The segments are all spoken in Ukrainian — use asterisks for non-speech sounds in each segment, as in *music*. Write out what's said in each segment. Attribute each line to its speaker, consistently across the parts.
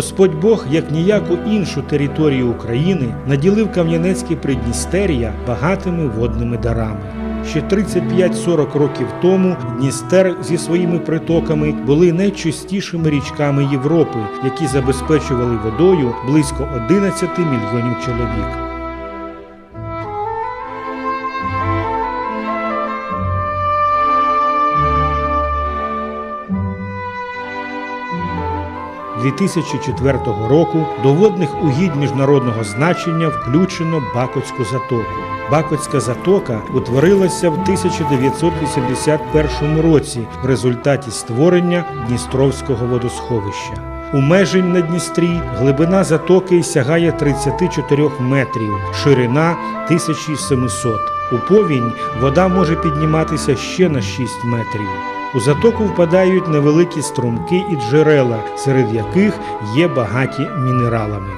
Speaker 1: Господь Бог, як ніяку іншу територію України, наділив Кам'янецьке Придністер'я багатими водними дарами. Ще 35-40 років тому Дністер зі своїми притоками були найчистішими річками Європи, які забезпечували водою близько 11 мільйонів чоловік. – 2004 року до водних угідь міжнародного значення включено Бакотську затоку. Бакотська затока утворилася в 1981 році в результаті створення Дністровського водосховища. У межень на Дністрі глибина затоки сягає 34 метрів, ширина 1700. У повінь вода може підніматися ще на 6 метрів. У затоку впадають невеликі струмки і джерела, серед яких є багаті мінералами.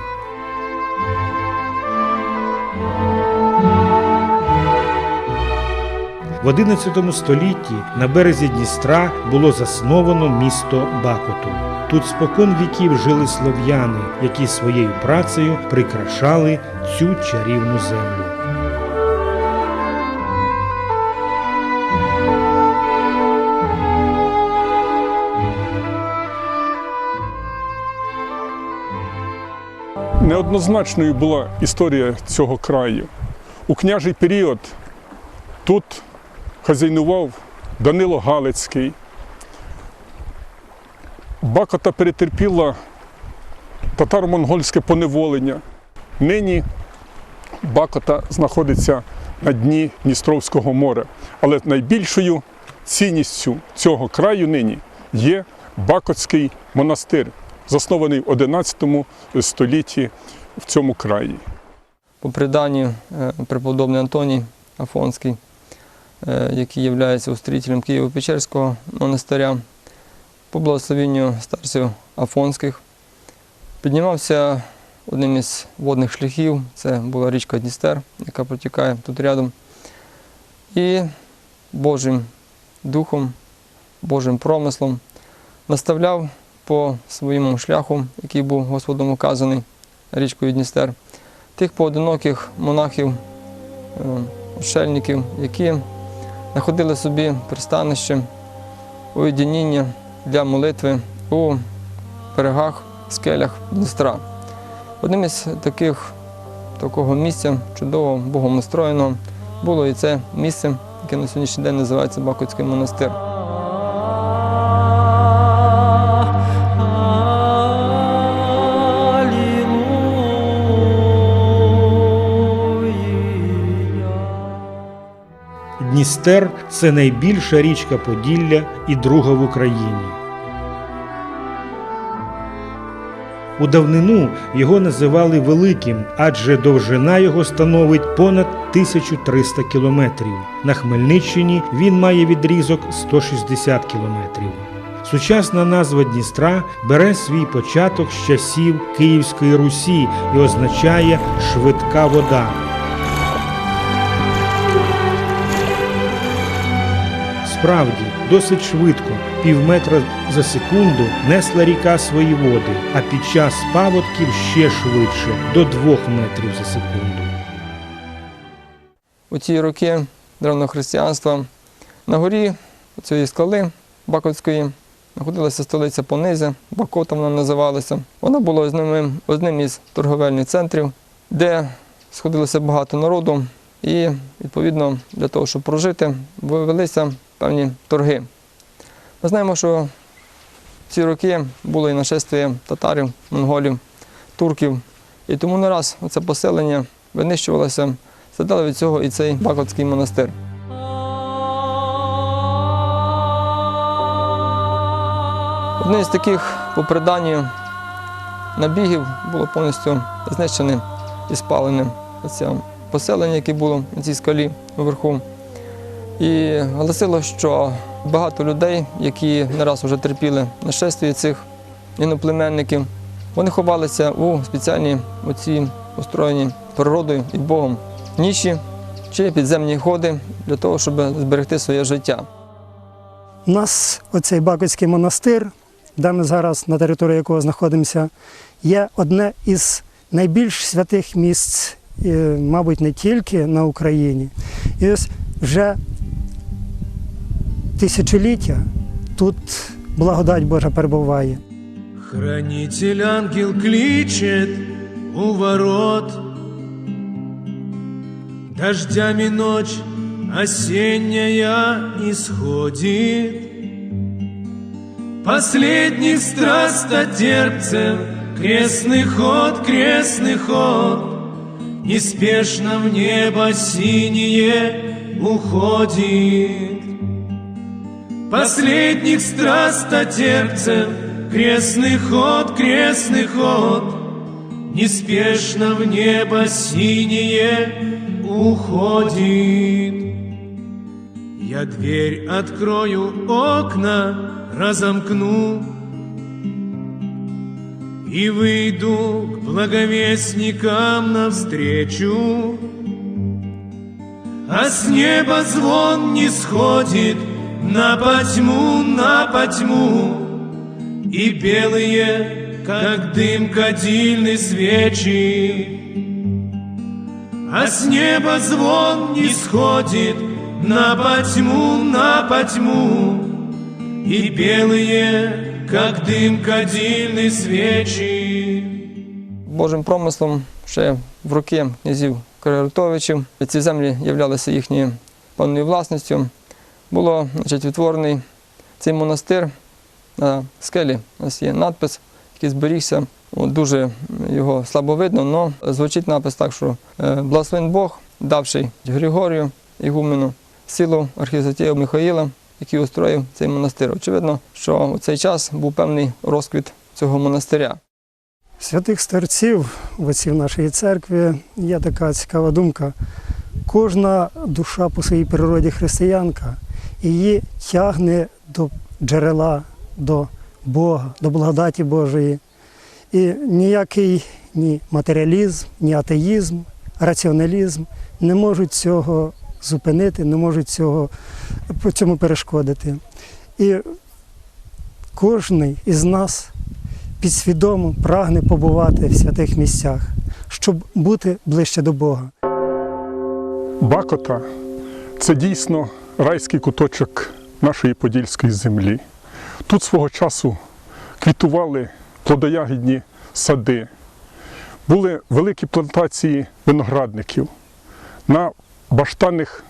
Speaker 1: В XI столітті на березі Дністра було засновано місто Бакоту. Тут спокон віків жили слов'яни, які своєю працею прикрашали цю чарівну землю.
Speaker 2: Неоднозначною була історія цього краю. У княжий період тут хазяйнував Данило Галицький. Бакота перетерпіла татаро-монгольське поневолення. Нині Бакота знаходиться на дні Дністровського моря. Але найбільшою цінністю цього краю нині є Бакотський монастир, заснований в 11 столітті в цьому краї.
Speaker 3: По преданню е, преподобний Антоній Афонський, е, який є устроїтелем Києво-Печерського монастиря, по благословенню старців Афонських, піднімався одним із водних шляхів, це була річка Дністер, яка протікає тут рядом. І Божим духом, Божим промислом наставляв по своєму шляху, який був Господом указаний річкою Дністер, тих поодиноких монахів, е, отшельників, які знаходили собі пристанище, уєдиніння для молитви у берегах, скелях Дністра. Одним із таких такого місця, чудового, богом настроєного, було і це місце, яке на сьогоднішній день називається Бакутський монастир.
Speaker 1: Дністер це найбільша річка Поділля і друга в Україні. У давнину його називали Великим, адже довжина його становить понад 1300 кілометрів. На Хмельниччині він має відрізок 160 кілометрів. Сучасна назва Дністра бере свій початок з часів Київської Русі і означає швидка вода. Справді, досить швидко, пів метра за секунду, несла ріка свої води, а під час паводків ще швидше до двох метрів за секунду.
Speaker 3: У ті роки древнього християнства на горі цієї скали Бакотської знаходилася столиця Понизя, Бакота вона називалася. Вона була одним, із торговельних центрів, де сходилося багато народу, і відповідно для того, щоб прожити, велися певні торги. Ми знаємо, що ці роки було і нашествие татарів, монголів, турків. І тому не раз це поселення винищувалося, задали від цього і цей Бакотський монастир. Одне з таких, по преданню, набігів було повністю знищене і спалене оце поселення, яке було на цій скалі вверху. І голосило, що багато людей, які не раз вже терпіли нашестві цих іноплеменників, вони ховалися у спеціальні оці устроєні природою і Богом ніші чи підземні ходи для того, щоб зберегти своє життя.
Speaker 4: У нас оцей Бакоцький монастир де ми зараз на території якого знаходимося, є одне із найбільш святих місць, е, мабуть, не тільки на Україні. І ось вже тисячоліття тут благодать Божа перебуває.
Speaker 5: Хранитель ангел кличет у ворот. Дождями ночь осенняя исходит. Последних страстотерпцев Крестный ход, крестный ход. Неспешно в небо синее уходит Последних страстотерпцев. Крестный ход, крестный ход. Неспешно в небо синее уходит. Я дверь открою, окна разомкну. И выйду к благовестникам навстречу. А с неба звон не сходит на потьму, на потьму, И белые, как дым кадильной свечи. А с неба звон не сходит на потьму, на потьму, И белые, как дым кадильной свечи.
Speaker 3: Божим промислом ще в роки князів Кириловичів ці землі являлися їхньою певною власністю. Було значить, відтворений цей монастир на скелі. У нас є надпис, який зберігся. Дуже його слабо видно, але звучить напис так, що е, благословен Бог, давший Григорію Ігумену силу архізатія Михаїла, який устроїв цей монастир. Очевидно, що у цей час був певний розквіт цього монастиря.
Speaker 4: Святих старців в отців нашої церкви є така цікава думка. Кожна душа по своїй природі християнка її тягне до джерела, до Бога, до благодаті Божої. І ніякий ні матеріалізм, ні атеїзм, раціоналізм не можуть цього зупинити, не можуть цього, цьому перешкодити. І кожен із нас підсвідомо прагне побувати в святих місцях, щоб бути ближче до Бога.
Speaker 2: Бакота це дійсно райський куточок нашої подільської землі. Тут свого часу квітували плодоягідні сади, були великі плантації виноградників. На баштанних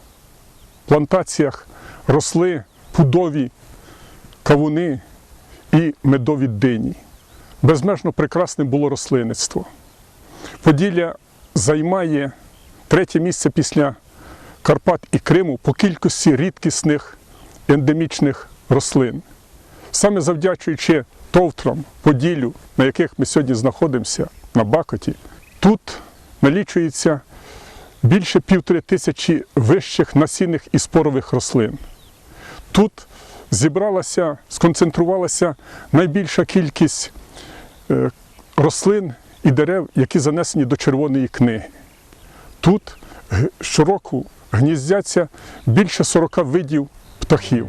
Speaker 2: плантаціях росли пудові кавуни і медові дині. Безмежно прекрасним було рослинництво. Поділля займає третє місце після Карпат і Криму по кількості рідкісних ендемічних рослин. Саме завдячуючи товтрам, поділлю, на яких ми сьогодні знаходимося на Бакоті, тут налічується більше півтори тисячі вищих насінних і спорових рослин. Тут зібралася, сконцентрувалася найбільша кількість е, рослин і дерев, які занесені до Червоної книги. Тут щороку гніздяться більше 40 видів птахів.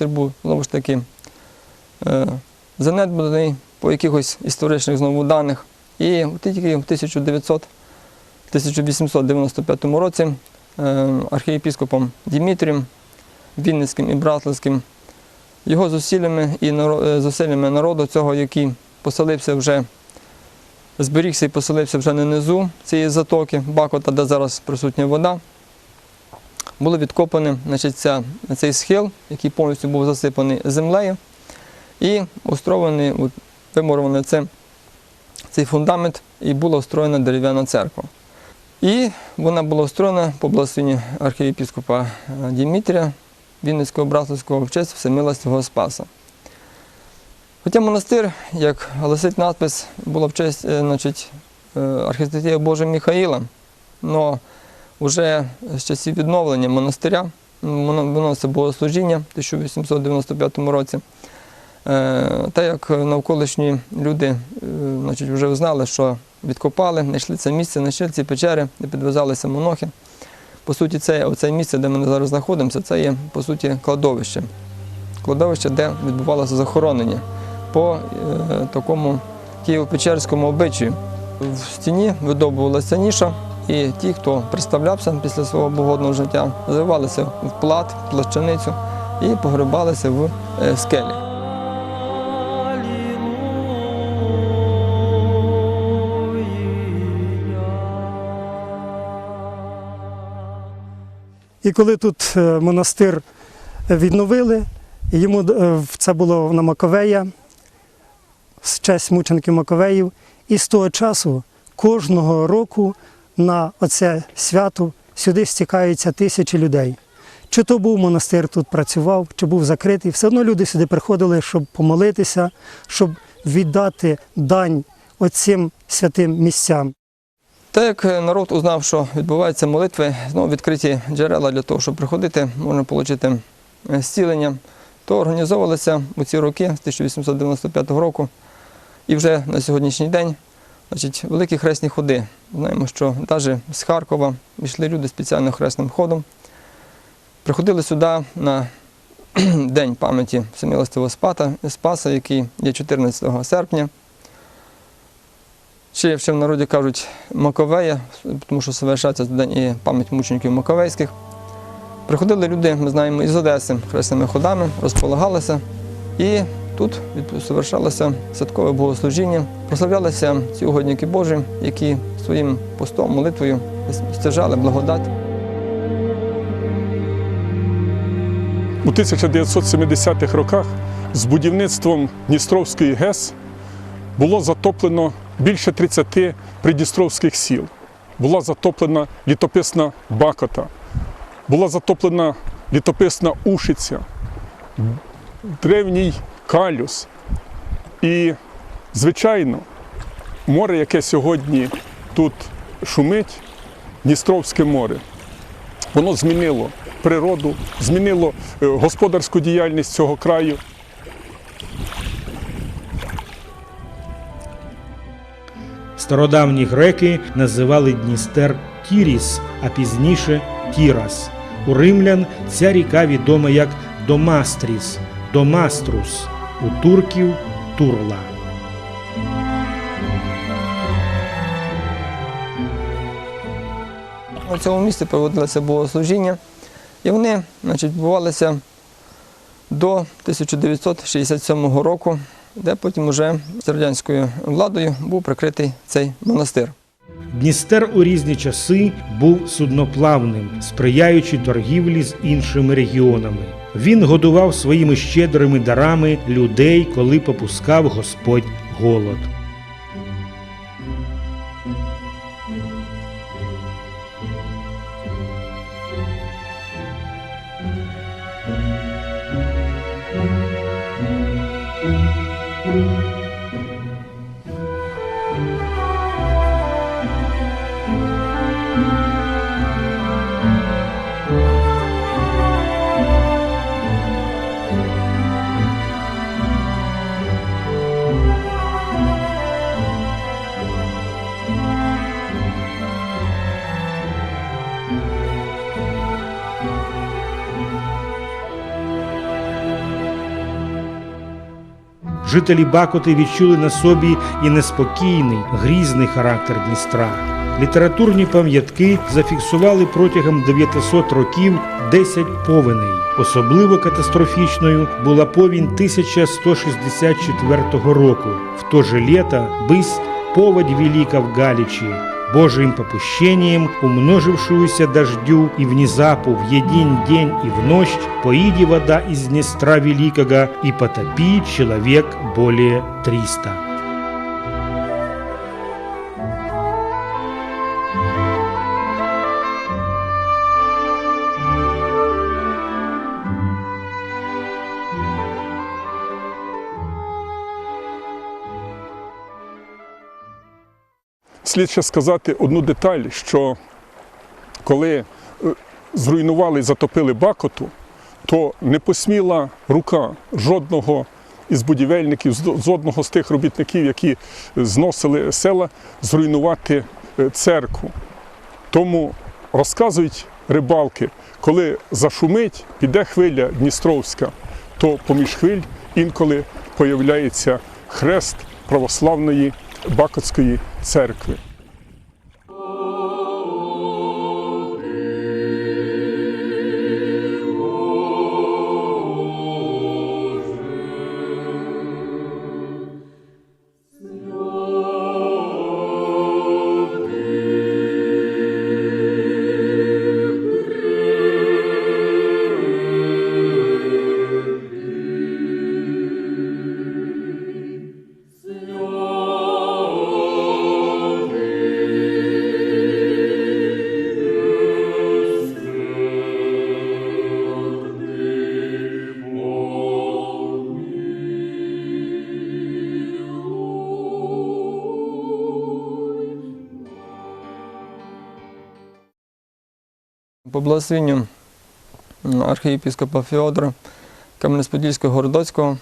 Speaker 3: Монастир був знову ж таки е, занедбаний по якихось історичних знову даних. І тільки в 1895 році е, архієпіскопом Дімітрієм Вінницьким і Браславським. Його зусиллями і е, зусиллями народу цього, який поселився вже, зберігся і поселився вже на низу цієї затоки, Бакота, де зараз присутня вода. Було відкопане значить, ця, цей схил, який повністю був засипаний землею, і устроєний, вимурований це, цей фундамент, і була устроєна дерев'яна церква. І вона була устроєна по благословенню архієпіскопа е, Дімітрія Вінницького Браславського в честь Всемилостивого Спаса. Хоча монастир, як гласить надпис, була в честь е, значить, е, Божого Михаїла, але вже з часів відновлення монастиря воно виноситься богослужіння в 1895 році. Е, Та як навколишні люди е, значить, вже знали, що відкопали, знайшли це місце, знайшли ці печери, де підв'язалися монахи. По суті, це оце місце, де ми зараз знаходимося, це є по суті кладовище. Кладовище, де відбувалося захоронення по е, такому Києво-Печерському обичаю. В стіні видобувалася ніша, і ті, хто представлявся після свого богодного життя, заривалися в плат, в плащаницю і погребалися в е, скелі.
Speaker 4: І коли тут е, монастир відновили, йому е, це було на Маковея, з честь мучеників Маковеїв. І з того часу кожного року на оце свято сюди стікаються тисячі людей. Чи то був монастир тут працював, чи був закритий, все одно люди сюди приходили, щоб помолитися, щоб віддати дань оцим святим місцям.
Speaker 3: Так як народ узнав, що відбуваються молитви, знову відкриті джерела для того, щоб приходити, можна отримати зцілення, то організовувалися у ці роки з 1895 року і вже на сьогоднішній день значить, великі хресні ходи. Знаємо, що навіть з Харкова йшли люди спеціально хресним ходом. Приходили сюди на *clears throat* День пам'яті Всемилостивого Спаса, який є 14 серпня. Ще, ще в народі кажуть Маковея, тому що совершається день і пам'ять мучеників Маковейських. Приходили люди, ми знаємо, із Одеси хресними ходами, розполагалися. І тут совершалося святкове богослужіння. Прославлялися ці угодники Божі, які своїм постом, молитвою стяжали благодать.
Speaker 2: У 1970-х роках з будівництвом Дністровської ГЕС було затоплено більше 30 придністровських сіл. Була затоплена літописна Бакота, була затоплена літописна Ушиця, древній Калюс. І, звичайно, море, яке сьогодні тут шумить, Дністровське море, воно змінило природу, змінило е, господарську діяльність цього краю.
Speaker 1: Стародавні греки називали Дністер Тіріс, а пізніше Тірас. У римлян ця ріка відома як Домастріс, Домаструс, у турків Турла.
Speaker 3: У цьому місці проводилося богослужіння, і вони значить, відбувалися до 1967 року, де потім уже з радянською владою був прикритий цей монастир.
Speaker 1: Дністер у різні часи був судноплавним, сприяючи торгівлі з іншими регіонами. Він годував своїми щедрими дарами людей, коли попускав Господь голод. Жителі Бакоти відчули на собі і неспокійний, грізний характер Дністра. Літературні пам'ятки зафіксували протягом 900 років 10 повеней. Особливо катастрофічною була повінь 1164 року. В то же літо бысть поводь велика в Галичи, Божиим попущением, умножившуюся дождю и внезапу в един день и в ночь, поиди вода из Днестра Великого и потопи человек более триста.
Speaker 2: Слід ще сказати одну деталь, що коли е, зруйнували і затопили Бакоту, то не посміла рука жодного із будівельників, з- жодного з тих робітників, які зносили села, зруйнувати е, церкву. Тому розказують рибалки, коли зашумить, піде хвиля Дністровська, то поміж хвиль інколи появляється хрест православної Бакотської церкви.
Speaker 3: По благословенню м, архієпископа Феодора Кам'янець-Подільського Городоцького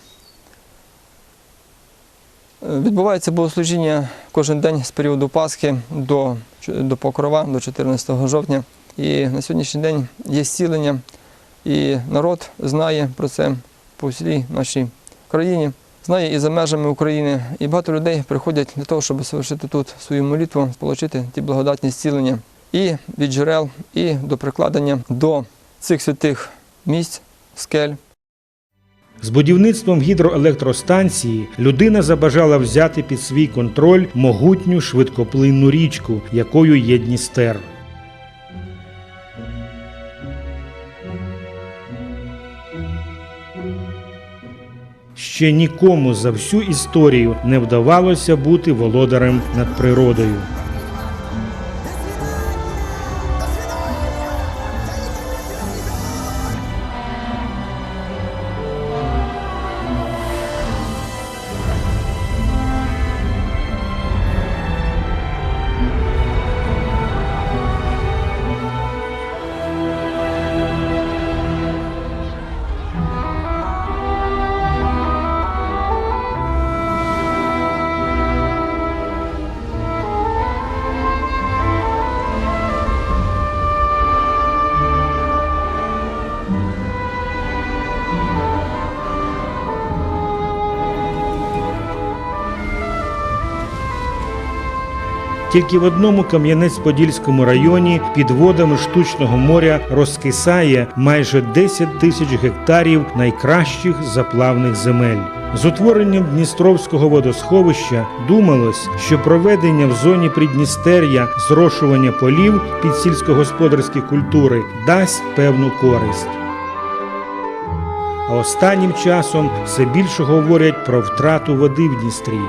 Speaker 3: е, відбувається богослужіння кожен день з періоду Пасхи до, до Покрова, до 14 жовтня. І на сьогоднішній день є зцілення, і народ знає про це по всій нашій країні, знає і за межами України. І багато людей приходять для того, щоб совершити тут свою молитву, отримати ті благодатні зцілення і від джерел, і до прикладення до цих святих місць, скель.
Speaker 1: З будівництвом гідроелектростанції людина забажала взяти під свій контроль могутню швидкоплинну річку, якою є Дністер. Ще нікому за всю історію не вдавалося бути володарем над природою. Тільки в одному Кам'янець-Подільському районі під водами штучного моря розкисає майже 10 тисяч гектарів найкращих заплавних земель. З утворенням Дністровського водосховища думалось, що проведення в зоні Придністер'я зрошування полів під сільськогосподарські культури дасть певну користь. А останнім часом все більше говорять про втрату води в Дністрі.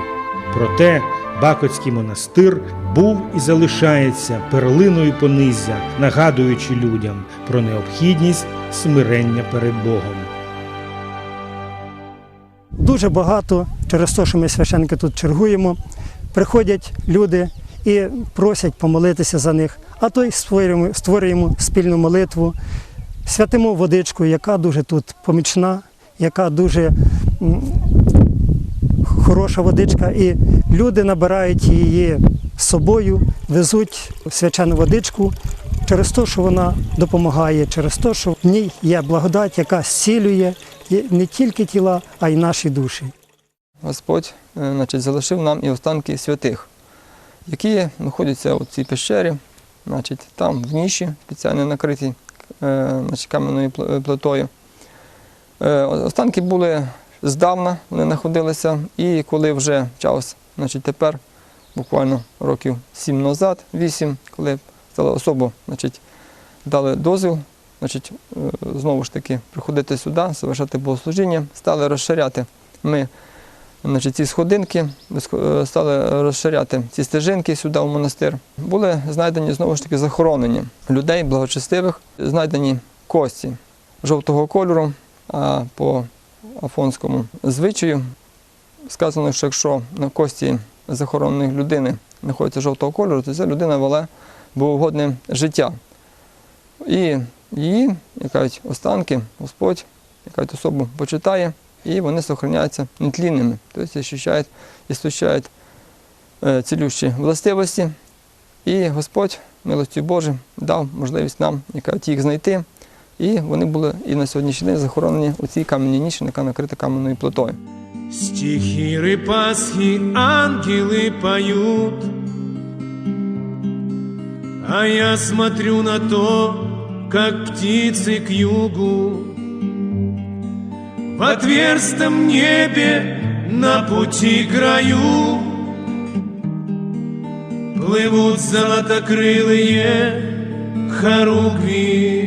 Speaker 1: Проте Бакотський монастир був і залишається перлиною понизя, нагадуючи людям про необхідність смирення перед Богом.
Speaker 4: Дуже багато, через те, що ми священники тут чергуємо, приходять люди і просять помолитися за них. А то й створюємо, створюємо спільну молитву, святимо водичку, яка дуже тут помічна, яка дуже хороша водичка. І люди набирають її з собою, везуть свячену водичку через те, що вона допомагає, через те, що в ній є благодать, яка зцілює не тільки тіла, а й наші душі.
Speaker 3: Господь е, значить, залишив нам і останки святих. які знаходяться у цій пещері, значить, там в ніші, спеціально накритій е, значить, кам'яною плитою. Е, Останки були здавна, вони знаходилися, і коли вже час, значить, тепер, буквально років 7 назад, 8, коли стало особо, значить, дали дозвіл, значить, е, знову ж таки приходити сюди, завершати богослужіння, стали розширяти ми значить, ці сходинки, сх- е, стали розширяти ці стежинки сюди в монастир. Були знайдені знову ж таки захоронені людей благочестивих, знайдені кості жовтого кольору, а по афонському звичаю сказано, що якщо на кості захороненої людини знаходиться жовтого кольору, то ця людина вела богоугодне життя. І її, як останки Господь, як особу почитає, і вони зберігаються нетлінними, тобто і стучають е, цілющі властивості. І Господь, милостю Божою, дав можливість нам як їх знайти. І вони були і на сьогоднішній день захоронені у цій кам'яній ніші, яка накрита кам'яною плитою.
Speaker 5: Стихиры Пасхи ангелы поют, А я смотрю на то, как птицы к югу В отверстом небе на пути краю Плывут золотокрылые хоругви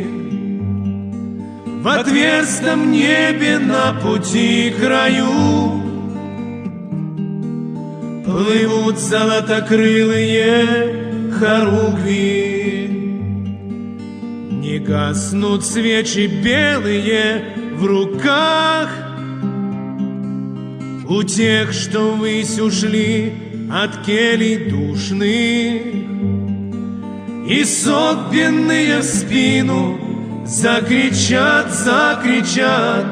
Speaker 5: в отверстом небе на пути краю Плывут золотокрылые хоругви. Не гаснут свечи белые в руках. У тех, что ввысь ушли от келей душных. И согбенные в спину Закричат, закричат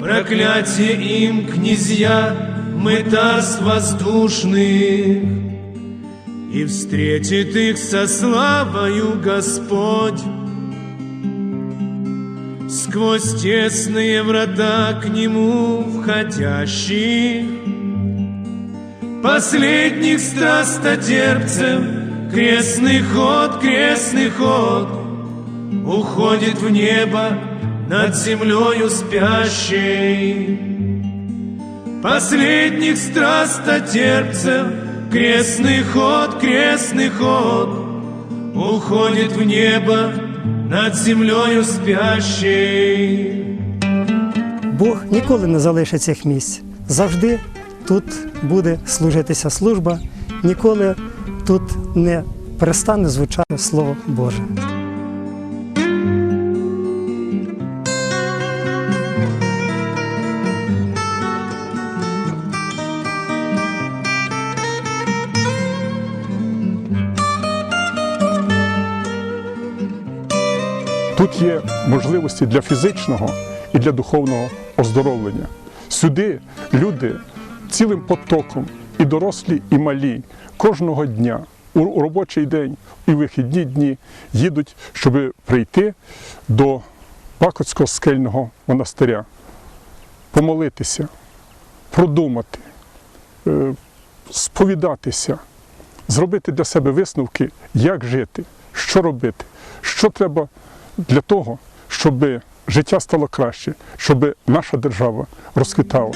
Speaker 5: Проклятие им, князья Мытарств воздушных. И встретит их со славою Господь. Сквозь тесные врата к Нему входящих Последних страстотерпцев Крестный ход, крестный ход Уходит в небо над землею спящей Последних страстотерпцев Крестный ход, крестный ход Уходит в небо над землею спящей
Speaker 4: Бог ніколи не залишить цих місць. Завжди тут буде служитися служба, ніколи тут не перестане звучати Слово Боже.
Speaker 2: Тут є можливості для фізичного і для духовного оздоровлення. Сюди люди цілим потоком, і дорослі, і малі, кожного дня, у робочий день і вихідні дні їдуть, щоб прийти до Пакотського скельного монастиря, помолитися, продумати, е, сповідатися, зробити для себе висновки, як жити, що робити, що треба для того, щоб життя стало краще, щоб наша держава розквітала.